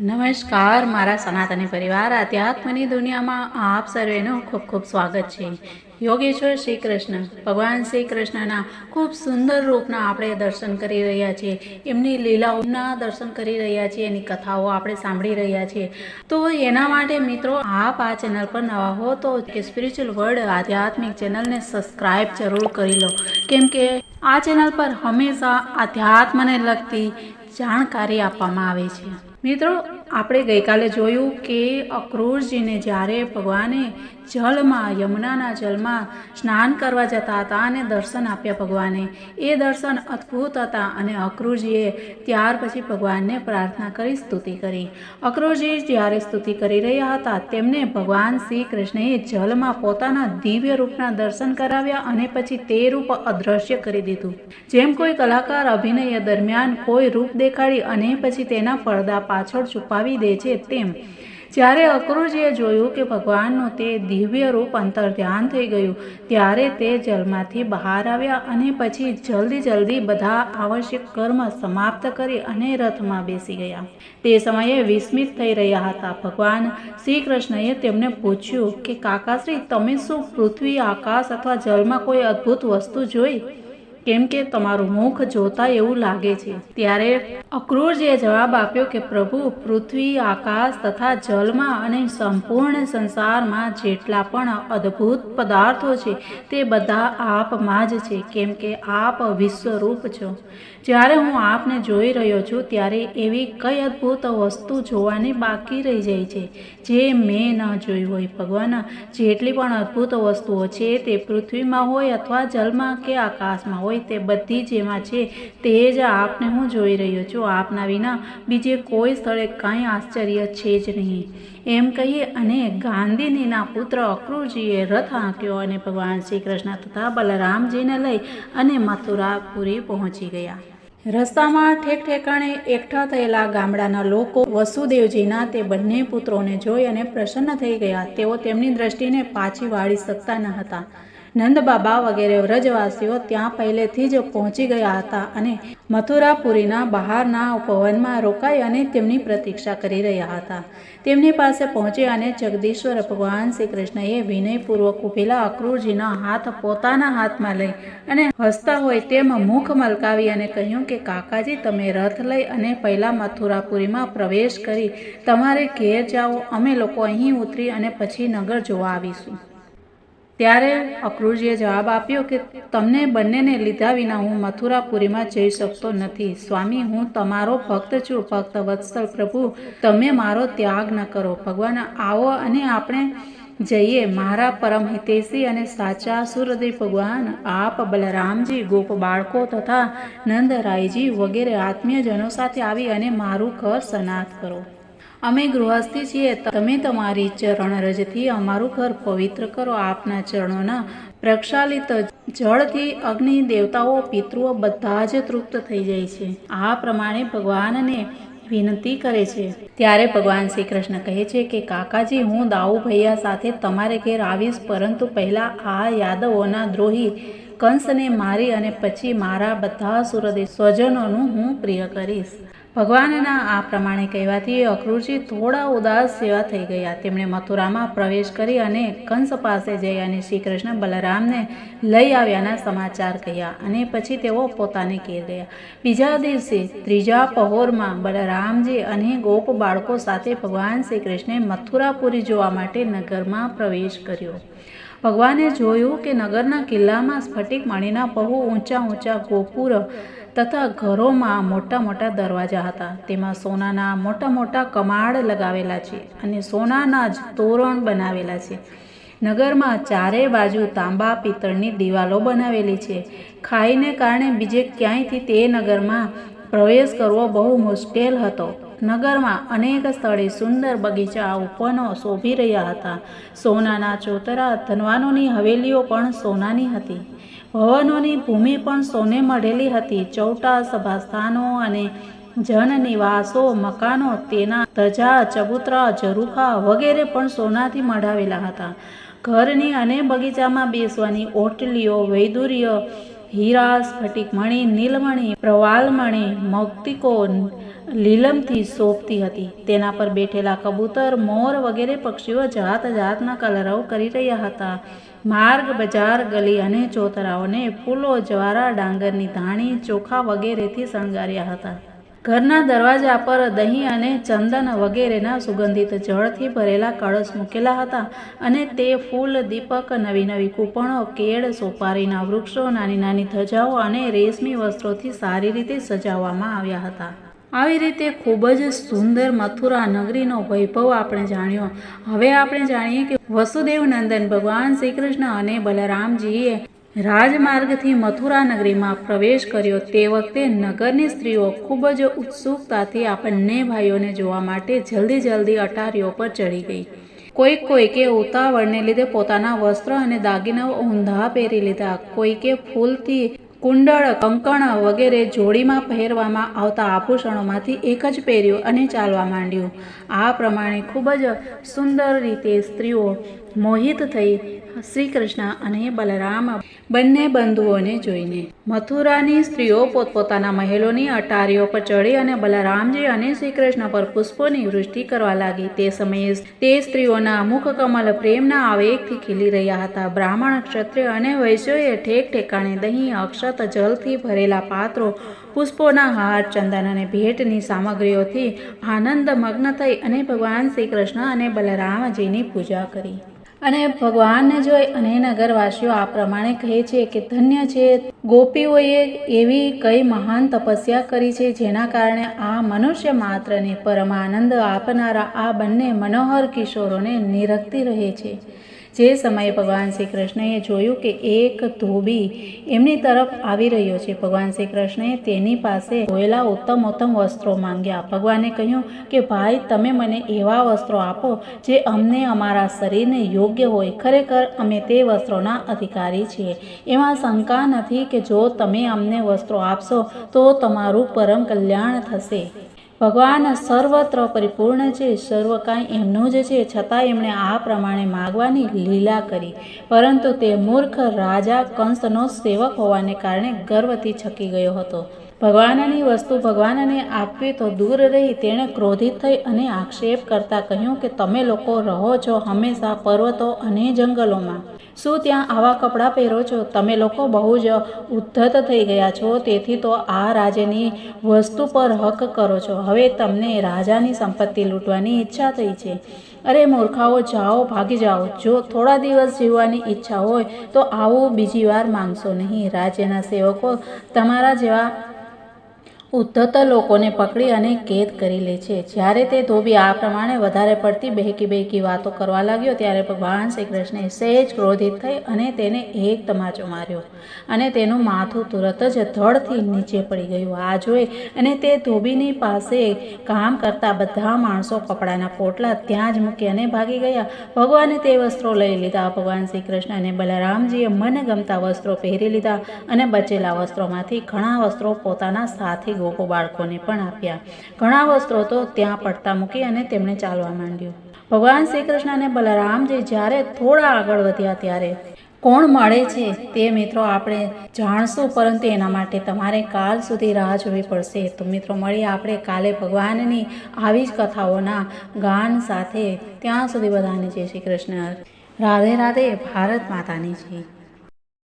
નમસ્કાર, મારા સનાતની પરિવાર, આધ્યાત્મની દુનિયામાં આપ સર્વેનું ખૂબ ખૂબ સ્વાગત છે. યોગેશ્વર શ્રી કૃષ્ણ ભગવાન શ્રી કૃષ્ણના ખૂબ સુંદર રૂપના આપણે દર્શન કરી રહ્યા છીએ. એમની લીલાઓના દર્શન કરી રહ્યા છીએ, એની કથાઓ આપણે સાંભળી રહ્યા છીએ. તો એના માટે મિત્રો, આપ આ ચેનલ પર નવા હો તો કે સ્પિરિચ્યુઅલ વર્લ્ડ આધ્યાત્મિક ચેનલને સબસ્ક્રાઈબ જરૂર કરી લો. કેમ કે આ ચેનલ પર હંમેશા આધ્યાત્મને લગતી જાણકારી આપવામાં આવે છે. મિત્રો આપણે ગઈકાલે જોયું કે અક્રૂરજીને જ્યારે ભગવાને જલમાં યમુનાના જલમાં સ્નાન કરવા જતા હતા અને દર્શન આપ્યા ભગવાને, એ દર્શન અદ્ભુત હતા અને અક્રૂરજીએ ત્યાર પછી ભગવાનને પ્રાર્થના કરી સ્તુતિ કરી. અક્રૂરજી જ્યારે સ્તુતિ કરી રહ્યા હતા, તેમને ભગવાન શ્રી કૃષ્ણએ જલમાં પોતાના દિવ્ય રૂપના દર્શન કરાવ્યા અને પછી તે રૂપ અદ્રશ્ય કરી દીધું. જેમ કોઈ કલાકાર અભિનય દરમિયાન કોઈ રૂપ દેખાડી અને પછી તેના પડદા પાછળ છુપાવી દે છે તેમ. જ્યારે અક્રૂરજીએ જોયું કે ભગવાનનું તે દિવ્ય રૂપ અંતર ધ્યાન થઈ ગયું, ત્યારે તે જલમાંથી બહાર આવ્યા અને પછી જલ્દી જલ્દી બધા આવશ્યક કર્મ સમાપ્ત કરી અને રથમાં બેસી ગયા. તે સમયે વિસ્મિત થઈ રહ્યા હતા. ભગવાન શ્રી કૃષ્ણએ તેમને પૂછ્યું કે, કાકાશ્રી, તમે શું પૃથ્વી, આકાશ અથવા જલમાં કોઈ અદ્ભુત વસ્તુ જોઈ? કેમ કે તમારું મુખ જોતા એવું લાગે છે. ત્યારે અક્રૂરજીએ જવાબ આપ્યો કે, પ્રભુ, પૃથ્વી, આકાશ તથા જલમાં અને સંપૂર્ણ સંસારમાં જેટલા પણ અદ્ભુત પદાર્થો છે, તે બધા આપમાં જ છે, કેમ કે આપ વિશ્વરૂપ છો. જ્યારે હું આપને જોઈ રહ્યો છું, ત્યારે એવી કઈ અદ્ભુત વસ્તુ જોવાની બાકી રહી જાય છે, જે મેં ન જોઈ હોય. ભગવાન, જેટલી પણ અદ્ભુત વસ્તુઓ છે, તે પૃથ્વીમાં હોય અથવા જલમાં કે આકાશમાં હોય તે બધી જેમાં છે. તે જ આપને હું જોઈ રહ્યો છું. આપના વિના બીજે કોઈ સ્થળે કાંઈ આશ્ચર્ય છે જ નહીં. એમ કહીએ અને ગાંધીનીના પુત્ર અક્રુરજીએ રથ આંક્યો અને ભગવાન શ્રી કૃષ્ણ તથા બલરામજીને લઈ અને મથુરાપુરી પહોંચી ગયા. રસ્તામાં ઠેક ઠેકાણે એકઠા થયેલા ગામડાના લોકો વસુદેવજીના તે બંને પુત્રોને જોઈ અને પ્રસન્ન થઈ ગયા. તેઓ તેમની દ્રષ્ટિને પાછી વાળી શકતા ન હતા. નંદબાબા વગેરે વ્રજવાસીઓ ત્યાં પહેલેથી જ પહોંચી ગયા હતા અને મથુરાપુરીના બહારના ભવનમાં રોકાઈ અને તેમની પ્રતીક્ષા કરી રહ્યા હતા. તેમની પાસે પહોંચી અને જગદીશ્વર ભગવાન શ્રી કૃષ્ણએ વિનયપૂર્વક ઉભેલા અક્રૂરજીના હાથ પોતાના હાથમાં લઈ અને હસતા હોય તેમ મુખ મલકાવી અને કહ્યું કે, કાકાજી, તમે રથ લઈ અને પહેલાં મથુરાપુરીમાં પ્રવેશ કરી તમારે ઘેર જાઓ. અમે લોકો અહીં ઉતરી અને પછી નગર જોવા આવીશું. ત્યારે અક્રૂરજીએ જવાબ આપ્યો કે, તમને બંનેને લીધા વિના હું મથુરાપુરીમાં જઈ શકતો નથી. સ્વામી, હું તમારો ભક્ત છું. ભક્ત વત્સલ પ્રભુ, તમે મારો ત્યાગ ન કરો. ભગવાન, આવો અને આપણે જઈએ. મારા પરમ હિતેશી અને સાચા સુરદય ભગવાન, આપ બલરામજી, ગોપ બાળકો તથા નંદરાયજી વગેરે આત્મીયજનો સાથે આવી અને મારું ઘર સનાથ કરો. અમે ગૃહસ્થી છીએ. તમે તમારી ચરણ રજથી અમારું ઘર પવિત્ર કરો. આપના ચરણોના પ્રક્ષાલિત જળથી અગ્નિ દેવતાઓ, પિતૃઓ બધા જ તૃપ્ત થઈ જાય છે. આ પ્રમાણે ભગવાનને વિનંતી કરે છે. ત્યારે ભગવાન શ્રી કૃષ્ણ કહે છે કે, કાકાજી, હું દાઉ ભૈયા સાથે તમારે ઘેર આવીશ, પરંતુ પહેલાં આ યાદવોના દ્રોહી કંસને મારી અને પછી મારા બધા સુરદી સ્વજનોનું હું પ્રિય કરીશ. ભગવાનના આ પ્રમાણે કહેવાથી અક્રૂરજી થોડા ઉદાસ જેવા થઈ ગયા. તેમણે મથુરામાં પ્રવેશ કરી અને કંસ પાસે જઈ અને શ્રી કૃષ્ણ બલરામને લઈ આવ્યાના સમાચાર કહ્યા અને પછી તેઓ પોતાને ઘેર ગયા. બીજા દિવસે ત્રીજા પહોરમાં બલરામજી અને ગોપ બાળકો સાથે ભગવાન શ્રી કૃષ્ણે મથુરાપુરી જોવા માટે નગરમાં પ્રવેશ કર્યો. ભગવાને જોયું કે નગરના કિલ્લામાં સ્ફટિક મણીના બહુ ઊંચા ઊંચા ગોપુર તથા ઘરોમાં મોટા મોટા દરવાજા હતા. તેમાં સોનાના મોટા મોટા કમાડ લગાવેલા છે અને સોનાના જ તોરણ બનાવેલા છે. નગરમાં ચારે બાજુ તાંબા પિત્તળની દિવાલો બનાવેલી છે. ખાઈને કારણે બીજે ક્યાંયથી તે નગરમાં પ્રવેશ કરવો બહુ મુશ્કેલ હતો. નગરમાં અનેક સ્થળે સુંદર બગીચા ઉપવનો શોભી રહ્યા હતા. સોનાના ચોતરા ધનવાનોની હવેલીઓ પણ સોનાની હતી. ભવનોની ભૂમિ પણ સોને મળેલી હતી. ચૌટા સભાસ્થાનો અને જનનિવાસો, મકાનો, તેના ધજા, ચબૂતરા, ઝરૂખા વગેરે પણ સોનાથી મઢાવેલા હતા. ઘરની અને બગીચામાં બેસવાની ઓટલીઓ, વૈદુર્ય હીરા સ્ફટિકમણી નીલમણી પ્રવાલમણી મૌક્તિકો લીલમથી શોભતી હતી. તેના પર બેઠેલા કબૂતર, મોર વગેરે પક્ષીઓ જાત જાતના કલરવ કરી રહ્યા હતા. માર્ગ, બજાર, ગલી અને ચોતરાઓને ફૂલો, જ્વારા, ડાંગરની ધાણી, ચોખા વગેરેથી શણગાર્યા હતા. ઘરના દરવાજા પર દહીં અને ચંદન વગેરેના સુગંધિત જળથી ભરેલા કળશ મૂકેલા હતા અને તે ફૂલ, દીપક, નવી નવી કૂપણો, કેળ, સોપારીના વૃક્ષો, નાની નાની ધજાઓ અને રેશમી વસ્ત્રોથી સારી રીતે સજાવવામાં આવ્યા હતા. આવી રીતે ખૂબ જ સુંદર મથુરા નગરીનો વૈભવ આપણે જાણ્યો. હવે આપણે જાણીએ કે વસુદેવ નંદન ભગવાન શ્રી કૃષ્ણ અને બલરામજીએ રાજમાર્ગથી મથુરા નગરીમાં પ્રવેશ કર્યો તે વખતે નગરની સ્ત્રીઓ ખૂબ જ ઉત્સુકતાથી આ બંને ભાઈઓને જોવા માટે જલ્દી જલ્દી અટારીઓ પર ચડી ગઈ. કોઈક કોઈકે ઉતાવળને લીધે પોતાના વસ્ત્ર અને દાગીનાઓ ઊંધા પહેરી લીધા. કોઈકે ફૂલથી કુંડળ, કંકણ વગેરે જોડીમાં પહેરવામાં આવતા આભૂષણોમાંથી એક જ પહેર્યું અને ચાલવા માંડ્યું. આ પ્રમાણે ખૂબ જ સુંદર રીતે સ્ત્રીઓ મોહિત થઈ શ્રી કૃષ્ણ અને બલરામ બંને બંધુઓને જોઈને. મથુરાની સ્ત્રીઓ પોતપોતાના મહેલોની અટારીઓ પર ચડી અને બલરામજી અને શ્રી કૃષ્ણ પર પુષ્પોની વૃષ્ટિ કરવા લાગી. તે સમયે તે સ્ત્રીઓના મુખ કમલ પ્રેમના આવેગથી ખીલી રહ્યા હતા. બ્રાહ્મણ, ક્ષત્રિય અને વૈશ્યોએ ઠેક ઠેકાણે દહીં, અક્ષત, જલથી ભરેલા પાત્રો, પુષ્પોના હાર, ચંદન અને ભેટની સામગ્રીઓથી આનંદ મગ્ન થઈ અને ભગવાન શ્રી કૃષ્ણ અને બલરામજીની પૂજા કરી. અને ભગવાનને જોઈ અને નગરવાસીઓ આ પ્રમાણે કહે છે કે ધન્ય છે. ગોપીઓએ એવી કઈ મહાન તપસ્યા કરી છે જેના કારણે આ મનુષ્ય માત્રને પરમાનંદ આપનારા આ બંને મનોહર કિશોરોને નિરખતી રહે છે. જે સમયે ભગવાન શ્રી કૃષ્ણએ જોયું કે એક ધોબી એમની તરફ આવી રહ્યો છે, ભગવાન શ્રી કૃષ્ણએ તેની પાસે ધોયેલા ઉત્તમ વસ્ત્રો માંગ્યા. ભગવાને કહ્યું કે, ભાઈ, તમે મને એવા વસ્ત્રો આપો જે અમને અમારા શરીરને યોગ્ય હોય. ખરેખર અમે તે વસ્ત્રોના અધિકારી છીએ. એમાં શંકા નથી કે જો તમે અમને વસ્ત્રો આપશો તો તમારું પરમ કલ્યાણ થશે. ભગવાન સર્વત્ર પરિપૂર્ણ છે, સર્વ કાંઈ એમનું જ છે છતાં એમણે આ પ્રમાણે માગવાની લીલા કરી. પરંતુ તે મૂર્ખ રાજા કંસનો સેવક હોવાને કારણે ગર્વથી છકી ગયો હતો. ભગવાનની વસ્તુ ભગવાનને આપવી તો દૂર રહી, તેણે ક્રોધિત થઈ અને આક્ષેપ કરતા કહ્યું કે તમે લોકો રહો છો હંમેશા પર્વતો અને જંગલોમાં. શું ત્યાં આવા કપડાં પહેરો છો? તમે લોકો બહુ જ ઉદ્ધત થઈ ગયા છો, તેથી તો આ રાજેની વસ્તુ પર હક કરો છો. હવે તમને રાજાની સંપત્તિ લૂંટવાની ઈચ્છા થઈ છે. અરે મૂર્ખાઓ, જાઓ, ભાગી જાઓ. જો થોડા દિવસ જીવવાની ઈચ્છા હોય, તો આવું બીજી વાર માંગશો નહીં. રાજ્યના સેવકો તમારા જેવા ઉદ્ધત લોકોને પકડી અને કેદ કરી લે છે. જ્યારે તે ધોબી આ પ્રમાણે વધારે પડતી બહેકી બહેકી વાતો કરવા લાગ્યો, ત્યારે ભગવાન શ્રી કૃષ્ણે સહેજ ક્રોધિત થઈ અને તેને એક તમાચો માર્યો અને તેનું માથું તુરત જ ધડથી નીચે પડી ગયું. આ જોઈ અને તે ધોબીની પાસે કામ કરતા બધા માણસો કપડાના પોટલા ત્યાં જ મૂકી અને ભાગી ગયા. ભગવાને તે વસ્ત્રો લઈ લીધા. ભગવાન શ્રી કૃષ્ણ અને બલરામજીએ મનગમતા વસ્ત્રો પહેરી લીધા અને બચેલા વસ્ત્રોમાંથી ઘણા વસ્ત્રો પોતાના સાથી ગોપો બાળકોને પણ આપ્યા. ઘણા વસ્ત્રો તો ત્યાં પડતા મૂકી અને તેમણે ચાલવા માંડ્યું. ભગવાન શ્રી કૃષ્ણ અને બલરામજી જ્યારે થોડા આગળ વધ્યા ત્યારે, કોણ મળે છે? તે મિત્રો આપણે જાણશું, પરંતુ એના માટે તમારે કાલ સુધી રાહ જોવી પડશે. તો મિત્રો, મળીએ આપણે કાલે ભગવાનની આવી જ કથાઓના ગાન સાથે. ત્યાં સુધી બધાને જય શ્રી કૃષ્ણ. રાધે રાધે, ભારત માતાની જય.